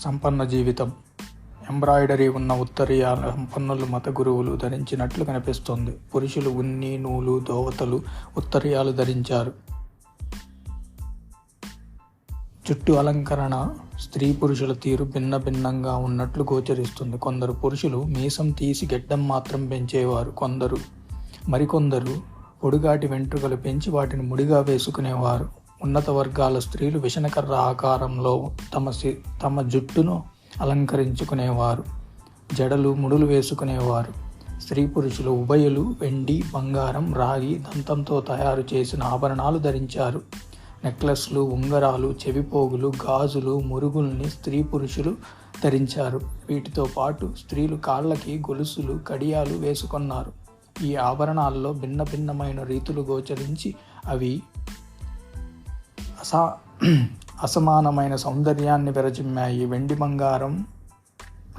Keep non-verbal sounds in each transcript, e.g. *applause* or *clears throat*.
సంపన్న జీవితం. ఎంబ్రాయిడరీ ఉన్న ఉత్తరీయాల సంపన్నులు మత గురువులు ధరించినట్లు కనిపిస్తోంది. పురుషులు ఉన్ని నూలు దోవతలు ఉత్తరీయాలు ధరించారు. చుట్టూ అలంకరణ స్త్రీ పురుషుల తీరు భిన్న భిన్నంగా ఉన్నట్లు గోచరిస్తుంది. కొందరు పురుషులు మీసం తీసి గెడ్డం మాత్రం పెంచేవారు. కొందరు మరికొందరు పొడుగాటి వెంట్రుకలు పెంచి వాటిని ముడిగా వేసుకునేవారు. ఉన్నత వర్గాల స్త్రీలు విషణకర్ర ఆకారంలో తమ సి తమ జుట్టును అలంకరించుకునేవారు. జడలు ముడులు వేసుకునేవారు. స్త్రీ పురుషులు ఉభయలు వెండి బంగారం రాగి దంతంతో తయారు చేసిన ఆభరణాలు ధరించారు. నెక్లెస్లు ఉంగరాలు చెవిపోగులు గాజులు మురుగుల్ని స్త్రీ పురుషులు ధరించారు. వీటితో పాటు స్త్రీలు కాళ్ళకి గొలుసులు కడియాలు వేసుకున్నారు. ఈ ఆభరణాల్లో భిన్న భిన్నమైన రీతులు గోచరించి అవి అసా *clears throat* అసమానమైన సౌందర్యాన్ని విరచిమ్మాయి వెండి బంగారం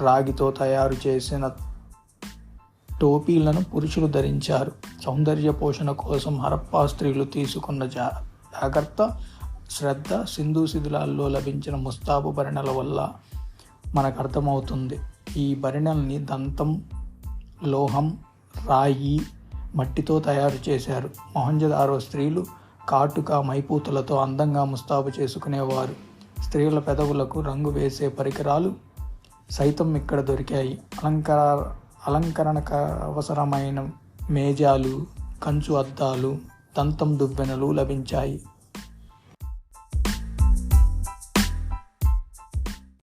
రాగితో తయారు చేసిన టోపీలను పురుషులు ధరించారు. సౌందర్య పోషణ కోసం హరప్పా స్త్రీలు తీసుకున్న జా జాగ్రత్త శ్రద్ధ సింధు శిథిలాల్లో లభించిన ముస్తాబు భరిణల వల్ల మనకు అర్థమవుతుంది. ఈ భరిణల్ని దంతం లోహం రాయి మట్టితో తయారు చేశారు. మొహంజదారో స్త్రీలు కాటుక మైపూతలతో అందంగా ముస్తాబు చేసుకునేవారు. స్త్రీల పెదవులకు రంగు వేసే పరికరాలు సైతం ఇక్కడ దొరికాయి. అలంకార అలంకరణకు అవసరమైన మేజాలు కంచు అద్దాలు దంతం దువ్వెనలు లభించాయి.